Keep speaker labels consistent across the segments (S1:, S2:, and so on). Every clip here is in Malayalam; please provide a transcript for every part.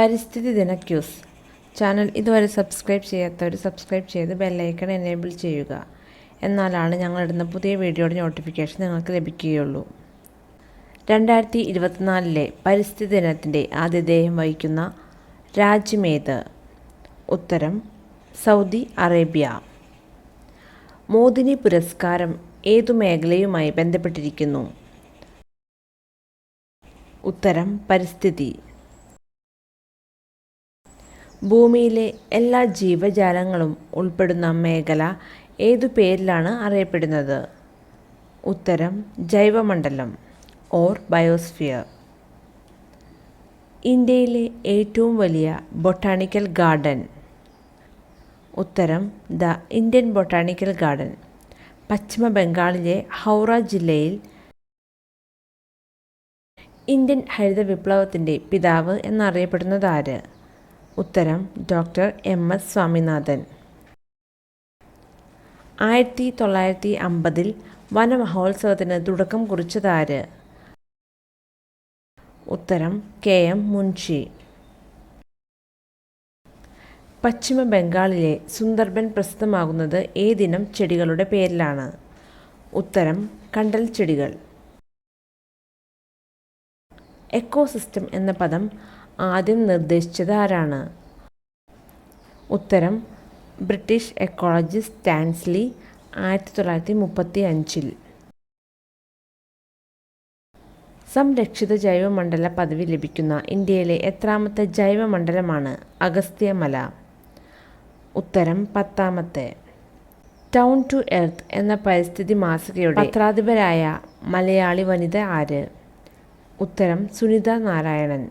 S1: പരിസ്ഥിതി ദിന ക്യൂസ് ചാനൽ ഇതുവരെ സബ്സ്ക്രൈബ് ചെയ്യാത്തവർ സബ്സ്ക്രൈബ് ചെയ്ത് ബെല്ലൈക്കൺ എനേബിൾ ചെയ്യുക. എന്നാലാണ് ഞങ്ങളിടുന്ന പുതിയ വീഡിയോയുടെ നോട്ടിഫിക്കേഷൻ നിങ്ങൾക്ക് ലഭിക്കുകയുള്ളൂ. രണ്ടായിരത്തി ഇരുപത്തിനാലിലെ പരിസ്ഥിതി ദിനത്തിന്റെ ആതിഥേയം വഹിക്കുന്ന രാജ്യമേത് ഉത്തരം സൗദി അറേബ്യ. മോദിനി പുരസ്കാരം ഏതു മേഖലയുമായി ബന്ധപ്പെട്ടിരിക്കുന്നു? ഉത്തരം പരിസ്ഥിതി. ഭൂമിയിലെ എല്ലാ ജീവജാലങ്ങളും ഉൾപ്പെടുന്ന മേഖല ഏതു പേരിലാണ് അറിയപ്പെടുന്നത്? ഉത്തരം ജൈവമണ്ഡലം ഓർ ബയോസ്ഫിയർ ഇന്ത്യയിലെ ഏറ്റവും വലിയ ബൊട്ടാണിക്കൽ ഗാർഡൻ. ഉത്തരം ദ ഇന്ത്യൻ ബൊട്ടാണിക്കൽ ഗാർഡൻ. പശ്ചിമ ബംഗാളിലെ ഹൗറ ജില്ലയിൽ ഇന്ത്യൻ ഹരിത വിപ്ലവത്തിന്റെ പിതാവ് എന്നറിയപ്പെടുന്നത് ആര്? ഉത്തരം ഡോക്ടർ എം എസ് സ്വാമിനാഥൻ. ആയിരത്തി തൊള്ളായിരത്തി അമ്പതിൽ വനമഹോത്സവത്തിന് തുടക്കം കുറിച്ചതാര്? ഉത്തരം കെ എം മുൻഷി. പശ്ചിമ ബംഗാളിലെ സുന്ദർബൻ പ്രസിദ്ധമാകുന്നത് ഏതിനം ചെടികളുടെ പേരിലാണ്. ഉത്തരം കണ്ടൽ ചെടികൾ. എക്കോസിസ്റ്റം എന്ന പദം ആദ്യം നിർദ്ദേശിച്ചത് ആരാണ്? ഉത്തരം ബ്രിട്ടീഷ് എക്കോളജിസ്റ്റ് സ്റ്റാൻസ്ലി ആയിരത്തി തൊള്ളായിരത്തി മുപ്പത്തി അഞ്ചിൽ സംരക്ഷിത ജൈവമണ്ഡല പദവി ലഭിക്കുന്ന ഇന്ത്യയിലെ എത്രാമത്തെ ജൈവമണ്ഡലമാണ് അഗസ്ത്യമല. ഉത്തരം പത്താമത്തെ. ടൗൺ ടു എർത്ത് എന്ന പരിസ്ഥിതി മാസികയുടെ പത്രാധിപരായ മലയാളി വനിത ആര്? ഉത്തരം സുനിത നാരായണൻ.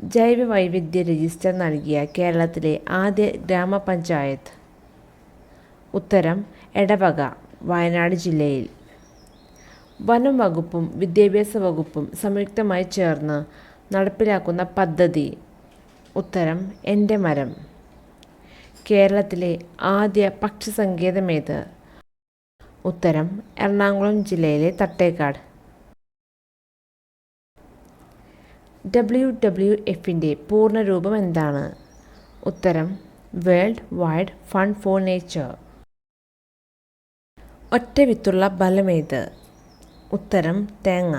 S1: ജൈവ വൈവിധ്യ രജിസ്റ്റർ നൽകിയ കേരളത്തിലെ ആദ്യ ഗ്രാമപഞ്ചായത്ത്. ഉത്തരം എടവക വയനാട് ജില്ലയിൽ. വനം വകുപ്പും വിദ്യാഭ്യാസ വകുപ്പും സംയുക്തമായി ചേർന്ന് നടപ്പിലാക്കുന്ന പദ്ധതി. ഉത്തരം എന്റെ മരം. കേരളത്തിലെ ആദ്യ പക്ഷി സങ്കേതമേത് ഉത്തരം എറണാകുളം ജില്ലയിലെ തട്ടേക്കാട്. ഡബ്ല്യു ഡബ്ല്യു എഫിന്റെ പൂർണരൂപം എന്താണ്? ഉത്തരം World Wide Fund for Nature ഒറ്റ വിത്തുള്ള ബലമേത് ഉത്തരം തേങ്ങ.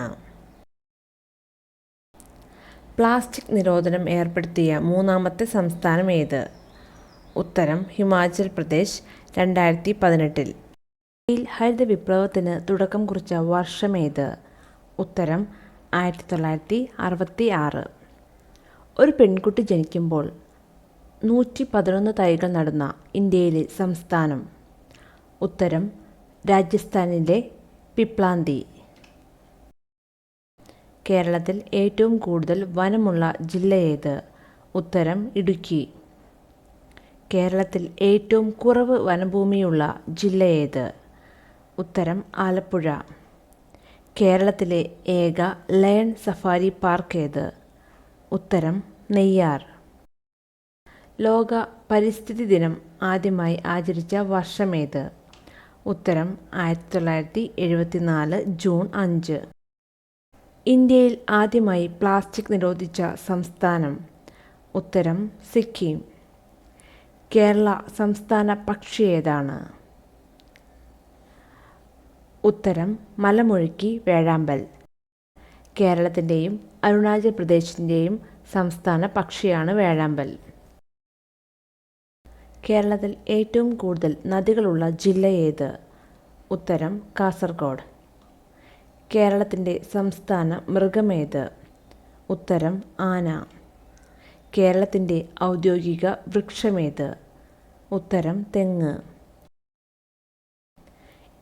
S1: പ്ലാസ്റ്റിക് നിരോധനം ഏർപ്പെടുത്തിയ മൂന്നാമത്തെ സംസ്ഥാനം ഏത്? ഉത്തരം ഹിമാചൽ പ്രദേശ് രണ്ടായിരത്തി പതിനെട്ടിൽ ഹരിത വിപ്ലവത്തിന് തുടക്കം കുറിച്ച വർഷമേത് ഉത്തരം ആയിരത്തി തൊള്ളായിരത്തി അറുപത്തി ആറ് ഒരു പെൺകുട്ടി ജനിക്കുമ്പോൾ നൂറ്റി പതിനൊന്ന് തൈകൾ നടുന്ന ഇന്ത്യയിലെ സംസ്ഥാനം. ഉത്തരം രാജസ്ഥാനിലെ പിപ്ലാന്തി. കേരളത്തിൽ ഏറ്റവും കൂടുതൽ വനമുള്ള ജില്ല ഏത്? ഉത്തരം ഇടുക്കി. കേരളത്തിൽ ഏറ്റവും കുറവ് വനഭൂമിയുള്ള ജില്ല ഏത്? ഉത്തരം ആലപ്പുഴ. കേരളത്തിലെ ഏക ലയൺ സഫാരി പാർക്ക് ഏത്? ഉത്തരം നെയ്യാർ. ലോക പരിസ്ഥിതി ദിനം ആദ്യമായി ആചരിച്ച വർഷമേത് ഉത്തരം ആയിരത്തി തൊള്ളായിരത്തി എഴുപത്തി നാല് ജൂൺ അഞ്ച്. ഇന്ത്യയിൽ ആദ്യമായി പ്ലാസ്റ്റിക് നിരോധിച്ച സംസ്ഥാനം. ഉത്തരം സിക്കിം. കേരള സംസ്ഥാന പക്ഷി ഏതാണ്? ഉത്തരം മലമുഴക്കി വേഴാമ്പൽ. കേരളത്തിന്റെയും അരുണാചൽ പ്രദേശിന്റെയും സംസ്ഥാന പക്ഷിയാണ് വേഴാമ്പൽ. കേരളത്തിൽ ഏറ്റവും കൂടുതൽ നദികളുള്ള ജില്ല ഏത്? ഉത്തരം കാസർഗോഡ്. കേരളത്തിന്റെ സംസ്ഥാന മൃഗമേത് ഉത്തരം ആന. കേരളത്തിന്റെ ഔദ്യോഗിക വൃക്ഷമേത്? ഉത്തരം തെങ്ങ്.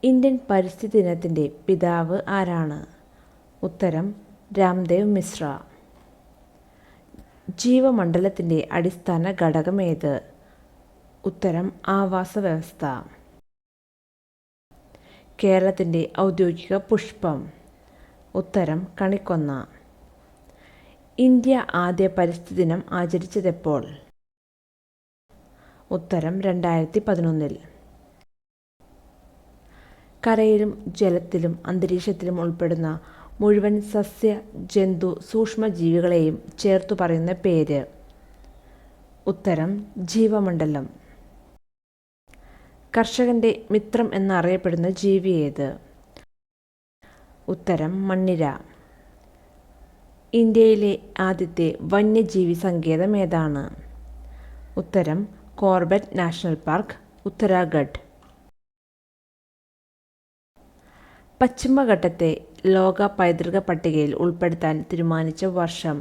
S1: ഇന്ത്യൻ പരിസ്ഥിതി ദിനത്തിന്റെ പിതാവ് ആരാണ്? ഉത്തരം രാംദേവ് മിശ്ര. ജീവമണ്ഡലത്തിന്റെ അടിസ്ഥാന ഘടകമേത് ഉത്തരം ആവാസ വ്യവസ്ഥ. കേരളത്തിന്റെ ഔദ്യോഗിക പുഷ്പം. ഉത്തരം കണിക്കൊന്ന. ഇന്ത്യ ആദ്യ പരിസ്ഥിതി ദിനം ആചരിച്ചതെപ്പോൾ? ഉത്തരം രണ്ടായിരത്തി പതിനൊന്നിൽ. കരയിലും ജലത്തിലും അന്തരീക്ഷത്തിലും ഉൾപ്പെടുന്ന മുഴുവൻ സസ്യ ജന്തു സൂക്ഷ്മജീവികളെയും ചേർത്തു പറയുന്ന പേര്. ഉത്തരം ജീവമണ്ഡലം. കർഷകന്റെ മിത്രം എന്നറിയപ്പെടുന്ന ജീവി ഏത്? ഉത്തരം മണ്ണിര. ഇന്ത്യയിലെ ആദ്യത്തെ വന്യജീവി സങ്കേതം ഏതാണ്? ഉത്തരം കോർബറ്റ് നാഷണൽ പാർക്ക് ഉത്തരാഖണ്ഡ്. പശ്ചിമഘട്ടത്തെ ലോക പൈതൃക പട്ടികയിൽ ഉൾപ്പെടുത്താൻ തീരുമാനിച്ച വർഷം.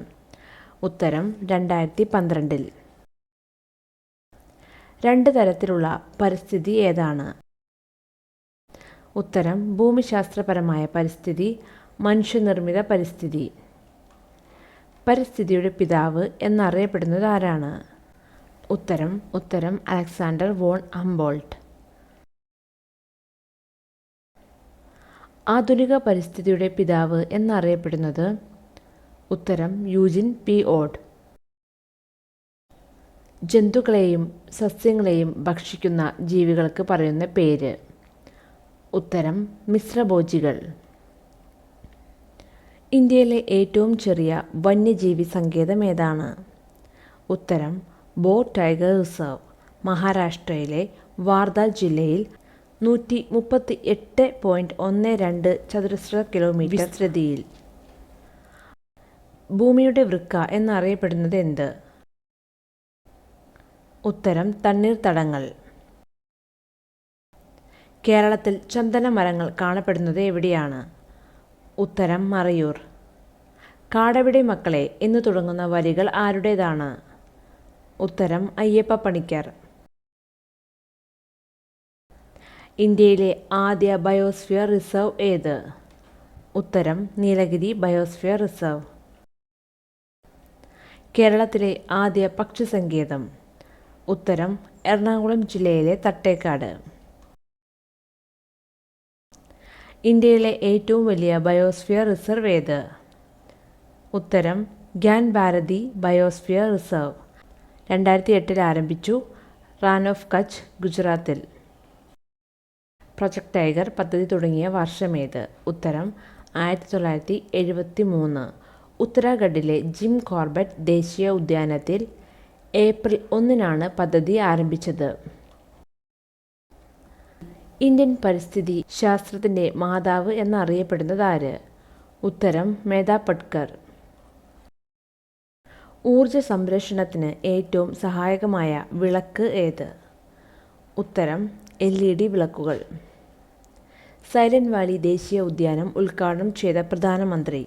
S1: ഉത്തരം രണ്ടായിരത്തി പന്ത്രണ്ടിൽ രണ്ട് തരത്തിലുള്ള പരിസ്ഥിതി ഏതാണ്? ഉത്തരം ഭൂമിശാസ്ത്രപരമായ പരിസ്ഥിതി മനുഷ്യനിർമ്മിത പരിസ്ഥിതി. പരിസ്ഥിതിയുടെ പിതാവ് എന്നറിയപ്പെടുന്നത് ആരാണ്? ഉത്തരം ഉത്തരം അലക്സാണ്ടർ വോൺ ഹംബോൾട്ട് ആധുനിക പരിസ്ഥിതിയുടെ പിതാവ് എന്നറിയപ്പെടുന്നത്? ഉത്തരം യൂജിൻ പി. ഓഡ് ജന്തുക്കളെയും സസ്യങ്ങളെയും ഭക്ഷിക്കുന്ന ജീവികൾക്ക് പറയുന്ന പേര്. ഉത്തരം മിശ്രഭോജികൾ. ഇന്ത്യയിലെ ഏറ്റവും ചെറിയ വന്യജീവി സങ്കേതം ഏതാണ്? ഉത്തരം ബോ ടൈഗർ റിസർവ് മഹാരാഷ്ട്രയിലെ വാർധ ജില്ലയിൽ നൂറ്റി മുപ്പത്തി എട്ട് പോയിന്റ് ഒന്ന് രണ്ട് ചതുരശ്ര കിലോമീറ്റർ സ്ഥിതിയിൽ. ഭൂമിയുടെ വൃക്ക എന്നറിയപ്പെടുന്നത് എന്ത്? ഉത്തരം തണ്ണീർത്തടങ്ങൾ. കേരളത്തിൽ ചന്ദന മരങ്ങൾ കാണപ്പെടുന്നത് എവിടെയാണ്? ഉത്തരം മറയൂർ. കാടവിടെ മക്കളെ എന്ന് തുടങ്ങുന്ന വരികൾ ആരുടേതാണ്? ഉത്തരം അയ്യപ്പ പണിക്കർ. ഇന്ത്യയിലെ ആദ്യ ബയോസ്ഫിയർ റിസർവ് ഏത്? ഉത്തരം നീലഗിരി ബയോസ്ഫിയർ റിസർവ്. കേരളത്തിലെ ആദ്യ പക്ഷി സങ്കേതം ഉത്തരം എറണാകുളം ജില്ലയിലെ തട്ടേക്കാട്. ഇന്ത്യയിലെ ഏറ്റവും വലിയ ബയോസ്ഫിയർ റിസർവ് ഏത്? ഉത്തരം ഗ്യാൻ ഭാരതി ബയോസ്ഫിയർ റിസർവ്. രണ്ടായിരത്തി എട്ടിൽ ആരംഭിച്ചു റാൻ ഓഫ് കച്ച് ഗുജറാത്തിൽ. പ്രൊജക്ട് ടൈഗർ പദ്ധതി തുടങ്ങിയ വർഷമേത് ഉത്തരം ആയിരത്തി തൊള്ളായിരത്തി എഴുപത്തി മൂന്ന് ഉത്തരാഖണ്ഡിലെ ജിം കോർബറ്റ് ദേശീയ ഉദ്യാനത്തിൽ ഏപ്രിൽ ഒന്നിനാണ് പദ്ധതി ആരംഭിച്ചത്. ഇന്ത്യൻ പരിസ്ഥിതി ശാസ്ത്രത്തിന്റെ മാതാവ് എന്നറിയപ്പെടുന്നത് ആര്? ഉത്തരം മേധാ പട്കർ. ഊർജ സംരക്ഷണത്തിന് ഏറ്റവും സഹായകമായ വിളക്ക് ഏത്? ഉത്തരം എൽ ഇ ഡി വിളക്കുകൾ. സൈലന്റ് വാലി ദേശീയ ഉദ്യാനം ഉദ്ഘാടനം ചെയ്ത പ്രധാനമന്ത്രി.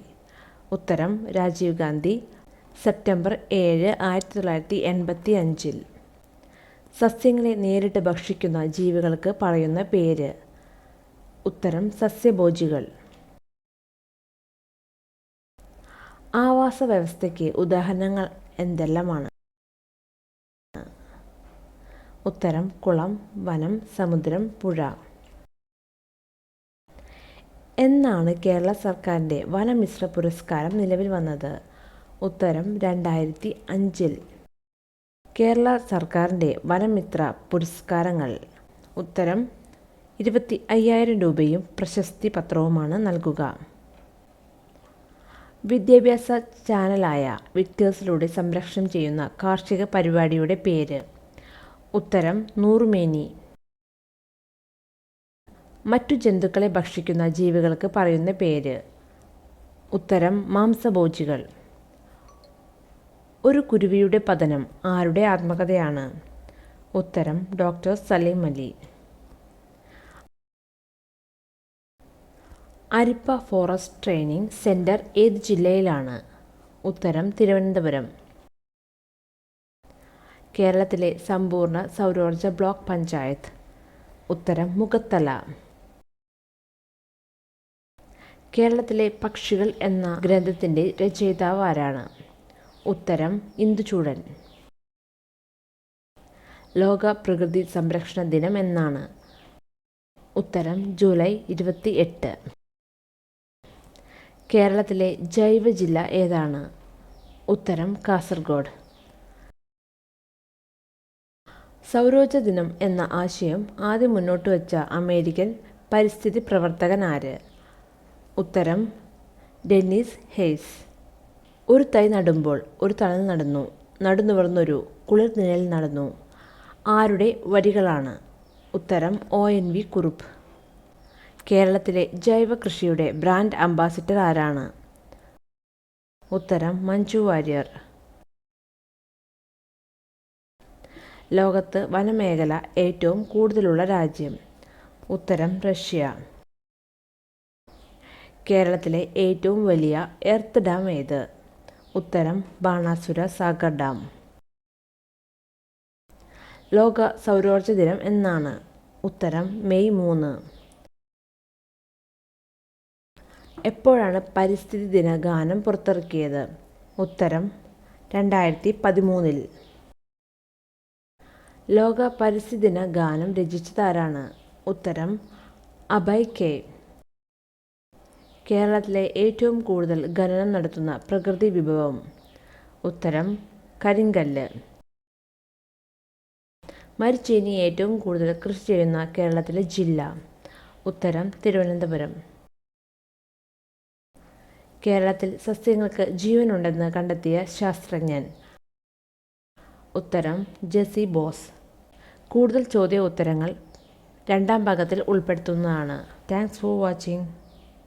S1: ഉത്തരം രാജീവ് ഗാന്ധി സെപ്റ്റംബർ ഏഴ് ആയിരത്തി തൊള്ളായിരത്തി എൺപത്തി അഞ്ചിൽ സസ്യങ്ങളെ നേരിട്ട് ഭക്ഷിക്കുന്ന ജീവികൾക്ക് പറയുന്ന പേര്. ഉത്തരം സസ്യഭോജികൾ. ആവാസ വ്യവസ്ഥയ്ക്ക് ഉദാഹരണങ്ങൾ എന്തെല്ലാമാണ്? ഉത്തരം കുളം വനം സമുദ്രം പുഴ. എന്നാണ് കേരള സർക്കാരിന്റെ വനമിശ്ര പുരസ്കാരം നിലവിൽ വന്നത്. ഉത്തരം രണ്ടായിരത്തി അഞ്ചിൽ കേരള സർക്കാരിന്റെ വനമിത്ര പുരസ്കാരങ്ങൾ. ഉത്തരം ഇരുപത്തി അയ്യായിരം രൂപയും പ്രശസ്തി പത്രവുമാണ് നൽകുക. വിദ്യാഭ്യാസ ചാനലായ വിക്ടേഴ്സിലൂടെ സംരക്ഷണം ചെയ്യുന്ന കാർഷിക പരിപാടിയുടെ പേര്. ഉത്തരം നൂറുമേനി. മറ്റു ജന്തുക്കളെ ഭക്ഷിക്കുന്ന ജീവികൾക്ക് പറയുന്ന പേര്. ഉത്തരം മാംസഭോജികൾ. ഒരു കുരുവിയുടെ പതനം ആരുടെ ആത്മകഥയാണ്? ഉത്തരം ഡോക്ടർ സലീം അലി. അരിപ്പ ഫോറസ്റ്റ് ട്രെയിനിങ് സെന്റർ ഏത് ജില്ലയിലാണ്? ഉത്തരം തിരുവനന്തപുരം. കേരളത്തിലെ സമ്പൂർണ സൗരോർജ ബ്ലോക്ക് പഞ്ചായത്ത്. ഉത്തരം മുഖത്തല കേരളത്തിലെ പക്ഷികൾ എന്ന ഗ്രന്ഥത്തിന്റെ രചയിതാവ് ആരാണ് ഉത്തരം ഇന്ദുചൂടൻ. ലോക പ്രകൃതി സംരക്ഷണ ദിനം എന്നാണ്. ഉത്തരം ജൂലൈ ഇരുപത്തി എട്ട് കേരളത്തിലെ ജൈവ ജില്ല ഏതാണ്? ഉത്തരം കാസർഗോഡ്. സൗരോർജ ദിനം എന്ന ആശയം ആദ്യം മുന്നോട്ട് വച്ച അമേരിക്കൻ പരിസ്ഥിതി പ്രവർത്തകൻ ആര്? ഉത്തരം ഡെന്നിസ് ഹേസ് ഒരു തൈ നടുമ്പോൾ ഒരു തണൽ നടന്നു. നടന്നു വളർന്നൊരു കുളിർ നിഴൽ നടന്നു. ആരുടെ വരികളാണ്? ഉത്തരം ഒ എൻ വി കുറുപ്പ്. കേരളത്തിലെ ജൈവ കൃഷിയുടെ ബ്രാൻഡ് അംബാസിഡർ ആരാണ്? ഉത്തരം മഞ്ജു വാര്യർ. ലോകത്ത് വനമേഖല ഏറ്റവും കൂടുതലുള്ള രാജ്യം. ഉത്തരം റഷ്യ. കേരളത്തിലെ ഏറ്റവും വലിയ എർത്ത് ഡാം ഏത്? ഉത്തരം ബാണാസുര സാഗർ ഡാം. ലോക സൗരോർജ ദിനം എന്നാണ്. ഉത്തരം മെയ് മൂന്ന്. എപ്പോഴാണ് പരിസ്ഥിതി ദിന ഗാനം പുറത്തിറക്കിയത്? ഉത്തരം രണ്ടായിരത്തി പതിമൂന്നിൽ ലോക പരിസ്ഥിതി ദിന ഗാനം രചിച്ചതാരാണ് ഉത്തരം അഭയ് കെ. കേരളത്തിലെ ഏറ്റവും കൂടുതൽ ഖനനം നടത്തുന്ന പ്രകൃതി വിഭവം. ഉത്തരം കരിങ്കല്ല്. മരിച്ചീനി ഏറ്റവും കൂടുതൽ കൃഷി ചെയ്യുന്ന കേരളത്തിലെ ജില്ല. ഉത്തരം തിരുവനന്തപുരം. കേരളത്തിൽ സസ്യങ്ങൾക്ക് ജീവനുണ്ടെന്ന് കണ്ടെത്തിയ ശാസ്ത്രജ്ഞൻ. ഉത്തരം ജെസി ബോസ്. കൂടുതൽ ചോദ്യ ഉത്തരങ്ങൾ രണ്ടാം ഭാഗത്തിൽ ഉൾപ്പെടുത്തുന്നതാണ്. Thanks for watching